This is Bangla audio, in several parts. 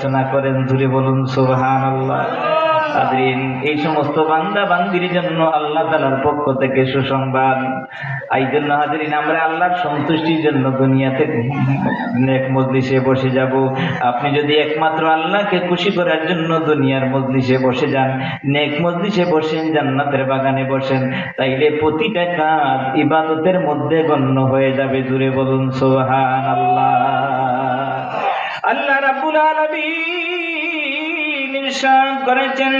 আলোচনা করেন, জুড়ে বলুন সুবহান আল্লাহ এই সমস্ত বান্দা বান্দির জন্য আল্লাহ তালার পক্ষ থেকে সুসংবাদ। এই জন্য হাজরিন, আমরা আল্লাহর সন্তুষ্টির জন্য দুনিয়াতে নেক মজলিসে বসে যাব। আপনি যদি একমাত্র আল্লাহকে খুশি করার জন্য দুনিয়ার মজলিসে বসে যান, নেক মজলিসে বসেন, জান্নাতের বাগানে বসেন, তাইলে প্রতিটা কাজ ইবাদতের মধ্যে গণ্য হয়ে যাবে, জুড়ে বলুন সোহান আল্লাহ আল্লাহ রাব্বুল আলামিন ইরশাদ করেছেন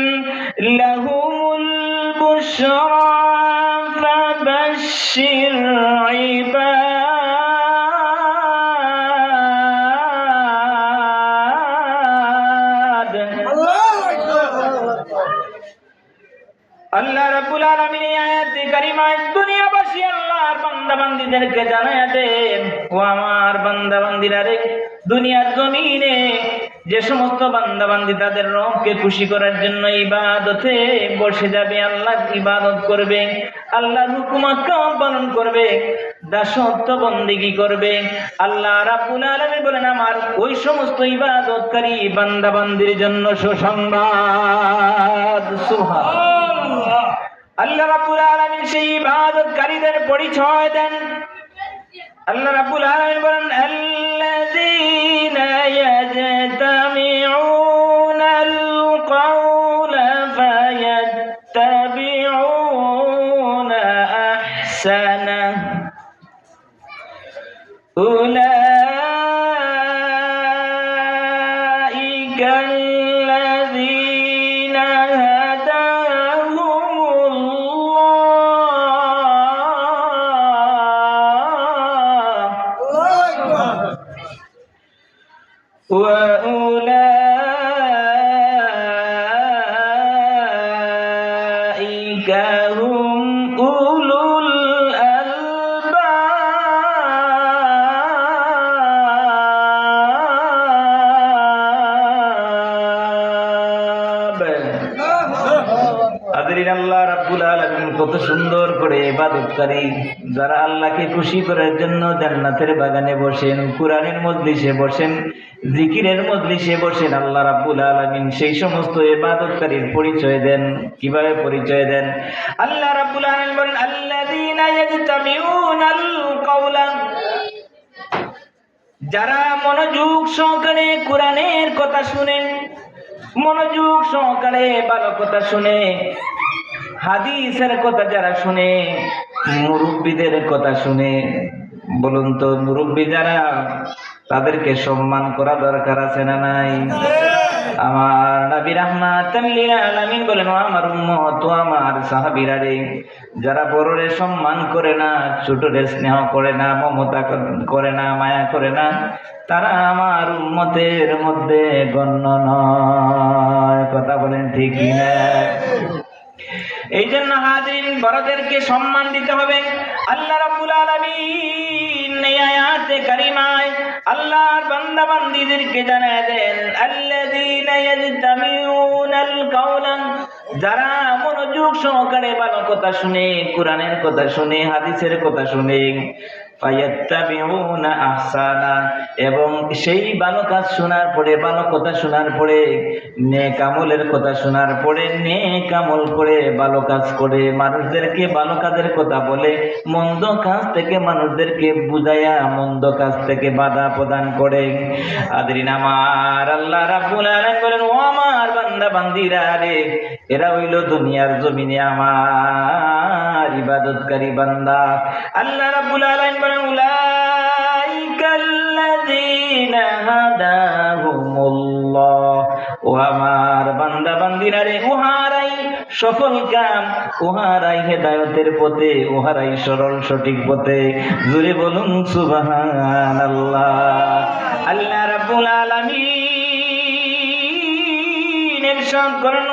লাহুমুল বুশরা ফাবাশশির ইবাদ আল্লাহ আয়াতে দুনিয়াবাসী যে সমস্ত বান্দা বান্দি তাদের রবকে খুশি করার জন্য ইবাদতে বসে যাবে, আল্লাহ ইবাদত করবে, আল্লাহর হুকুমত পালন করবে, দাসত্ব বন্দিগি করবে। আল্লাহ রাব্বুল আলামিন বলেন, আমার ওই সমস্ত ইবাদতকারী বান্দা বান্দির জন্য সুসংবাদ। সুবহান আল্লাহ রাব্বুল আলামিন সেই ইবাদতকারীদের পরিচয় দেন আল্লাহ রাব্বুল আলামিন বলেন আল্লাযীনা ইয়াজতামিউনাল কাওলা ফায়াত্তাবিউনা আহসানা أولئك ইবাদতকারী যারা আল্লাহকে খুশি করার জন্য জান্নাতের বাগানে বসেন, কোরআনের মজলিসে বসেন, জিকিরের মজলিসে বসেন, আল্লাহ রাব্বুল আলামিন সেই সমস্ত ইবাদতকারীর পরিচয় দেন। কীভাবে পরিচয় দেন? আল্লাহ রাব্বুল আলামিন বলেন, আল্লাযীনা ইয়াজতামিউনাল কাওলা যারা মনোযোগ সহকারে কোরআনের কথা শুনেন মনোযোগ সহকারে ভালো কথা শুনে হাদিসের কথা যারা শুনে, মুরব্বীদের কথা শুনে, বলুন তো মুরব্বী যারা, তাদেরকে সম্মান করা দরকার আছে না নাই? আমার নবী রাহমাতাল্লিল আলামিন বলেন আমার উম্মত আমার সাহাবীরা রে, যারা বড়রে সম্মান করে না, ছোটরে স্নেহ করে না, মমতা করে না, মায়া করে না, তারা আমার উম্মতের মধ্যে গণ্য নয়। কথা বলেন ঠিক না এই জন্য হাজরিন, বড়দেরকে সম্মান দিতে হবে। আল্লাহ রাব্বুল আলামিন এই আয়াতে কারিমায় আল্লাহর বান্দা বান্দীদেরকে জানায় দেন, আল্লাযীনা ইয়াজতামিউনাল কাওলা যারা মনোযোগ সহকারে ভালো কথা শুনে, কোরআনের কথা শুনে, হাদিসের কথা শুনে এবং সেই ভালো কাজ শোনার পরে ভালো কথা শোনার পরে, নেক আমলের কথা শোনার পরে, নেক আমল করে ভালো কাজ করে, মানুষদেরকে ভালো কাজের কথা বলে, মন্দ কাজ থেকে মানুষদেরকে বুঝাইয়া, মন্দ কাজ থেকে বাধা প্রদান করে। আদরিন আমার আল্লাহ আমার বান্দা বান্দিরা রে, এরা হইল দুনিয়ার জমিনে আমার ইবাদতকারী বান্দা। আল্লাহ রাব্বুল আলামিন বলেন, উলাইকাল্লাযীনা হাদাহুমুল্লাহ। ও আমার বান্দা বান্দিরা রে সফল কাম, উহারাই হেদায়তের পথে, উহারাই সরল সঠিক পথে। জুড়ে বলুন, সুবহানাল্লাহ। আল্লাহ রাব্বুল আলামিন ইরশাদ করেন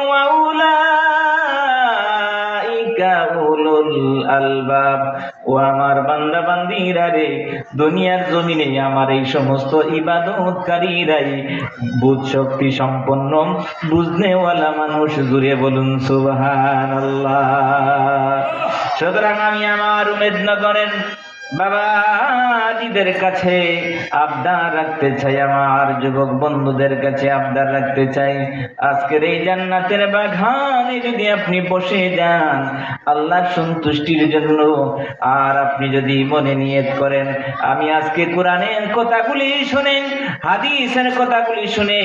আলবাব। ও আমার বান্দা বান্দিরা রে, দুনিয়ার জমিনে আমার এই সমস্ত ইবাদতকারীরাই বুধ শক্তি সম্পন্ন বুঝনেওয়ালা মানুষ জুড়ে বলুন, সুবহানাল্লাহ। সুতরাং আমি আমার উমেদনগরের বাবা হাজিদের কাছে আবদার রাখতে চাই, আমার যুবক বন্ধুদের কাছে আবদার রাখতে চাই। আজকের এই জান্নাতের বাগানে যদি আপনি বসে যান, আল্লাহর সন্তুষ্টির জন্য, আর আপনি যদি মনে নিয়ত করেন, আমি আজকে কোরআনের কথাগুলি শুনে, হাদিসের কথাগুলি শুনে,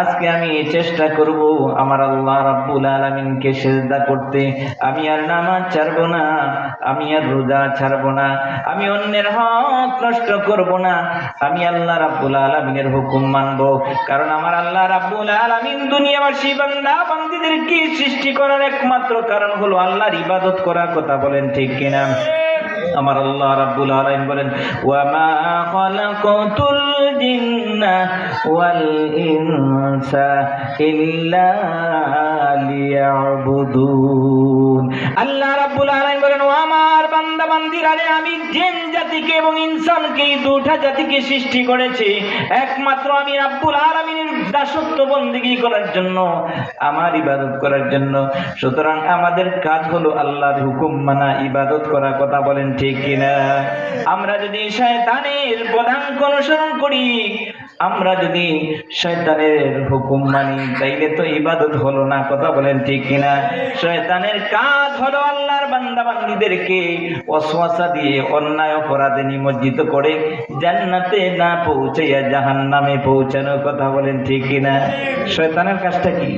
আজকে আমি চেষ্টা করব আমার আল্লাহ রাব্বুল আলামিনকে সেজদা করতে। আমি আর নামাজ ছাড়বো না, আমি আর রোজা ছাড়বো না, আমি অন্যের হক নষ্ট করব না। আমি আল্লাহ রাব্বুল আলামিনের হুকুম মানব। কারণ আমার আল্লাহ রাব্বুল আলামিন দুনিয়াবাসী বান্দা বান্দীদের কি সৃষ্টি করার একমাত্র কারণ হলো আল্লাহর ইবাদত করার কথা বলেন ঠিক কিনা? আমার আল্লাহ রাব্বুল আলামিন বলেন ওয়া মা খালাকাতুল জিন্না ওয়াল ইনসা ইল্লা লিয়াবুদুন। আল্লাহ রাব্বুল আলামিন বলেন, ও আমার বান্দা, বান্দিরা আমি জিন জাতিকে এবং ইনসানকে এই দুটা জাতিকে সৃষ্টি করেছি। একমাত্র আমি রাব্বুল আলামিনের দাসত্ব বন্দিগি করার জন্য, আমার ইবাদত করার জন্য। সুতরাং আমাদের কাজ হলো আল্লাহর হুকুম মানা, ইবাদত করার কথা বলেন ঠিক কিনা? আমরা যদি শয়তানের প্রধান অনুসরণ করি আমরা যদি শয়তানের হুকুম মানি, তাইলে তো ইবাদত হলো না, কথা বলেন ঠিক কিনা? শয়তানের কাজ হলো আল্লাহর বান্দা বান্দীদেরকে অশ্বাসা দিয়ে অন্যায় অপরাধে নিমজ্জিত করে জান্নাতে না পৌঁছাইয়া জাহান নামে পৌঁছানোর কথা বলেন ঠিক কিনা? শয়তানের কাজটা কি?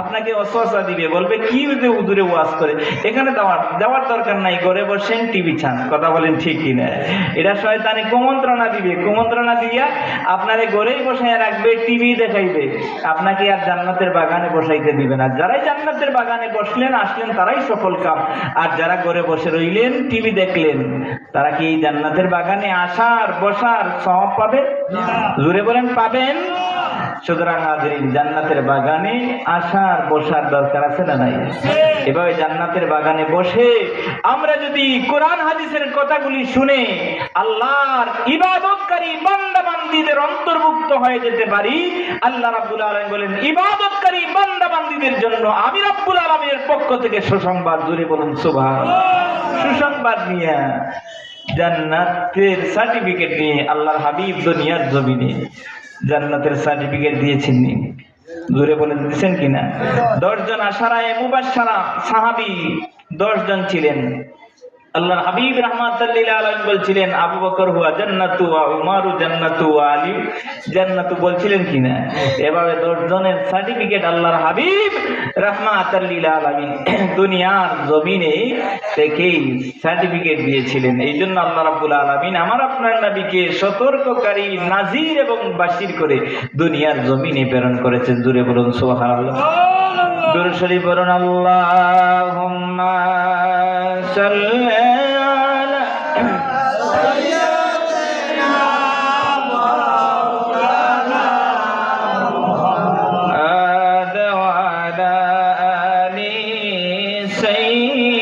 আপনাকে অশ্বাসা দিবে, বলবে, কি উদূরে ওয়াজ করে? এখানে যাওয়ার যাওয়ার দরকার নাই, ঘরে বসেন, টিভি ছান কথা বলেন ঠিক কিনা? এটা শয়তানে কুমন্ত্রণা দিবে, কুমন্ত্রণা দিয়া আপনারে ঘরেই বসাইয়া রাখবে টিভি দেখাইবে। আপনাকে আর জান্নাতের বাগানে বসাইতে দিবে না। যারাই জান্নাতের বাগানে বসলেন আসলেন তারাই সফল কাম। আর যারা ঘরে বসে রইলেন টিভি দেখলেন তারা কি এই জান্নাতের বাগানে আসার বসার সব পাবে জুড়ে বলেন পাবেন? সুতরাং হাজরিন জান্নাতের বাগানে আসার বসার দরকার আছে না নাই? এভাবে জান্নাতের বাগানে বসে আমরা যদি কোরআন হাদিসের কথাগুলি শুনে আল্লাহর ইবাদতকারী বান্দা বান্দীদের অন্তর্ভুক্ত হয়ে যেতে পারি আল্লাহ রাব্বুল আলামিন বলেন ইবাদতকারী বান্দা বান্দীদের জন্য আমি রাব্বুল আলামিনের পক্ষ থেকে সুসংবাদ জুড়ে বলুন সুবহানাল্লাহ। সুসংবাদ নিয়ে জান্নাতের সার্টিফিকেট নিয়ে আল্লাহর হাবিব দুনিয়ার জমিনে জান্নাতের সার্টিফিকেট দিয়েছেন দূরে বলে দিয়েছেন কিনা? দশজন আসারা মুবাসারা সাহাবি দশজন ছিলেন। আল্লাহর হাবিব রহমাতুল্লিল আলম বলছিলেন আবু বকর হুয়া জান্নাতু ওয়া উমারু জান্নাতু ওয়া আলী। জান্নাতু বলছিলেন কিনা? এভাবে দশজনের সার্টিফিকেট আল্লাহর হাবিব রহমাতুল্লিল আলমিন দুনিয়ার জমিনে থেকেই সার্টিফিকেট দিয়েছিলেন। এই জন্য আল্লাহ রাব্বুল আলমিন আমার আপনার নবীকে সতর্ককারী নাজির এবং বাসির করে দুনিয়ার জমিনে প্রেরণ করেছেন। দূরে বলুন সুবহানাল্লাহ। শরীফ বলুন আল্লাহুম্মা সাল্লি say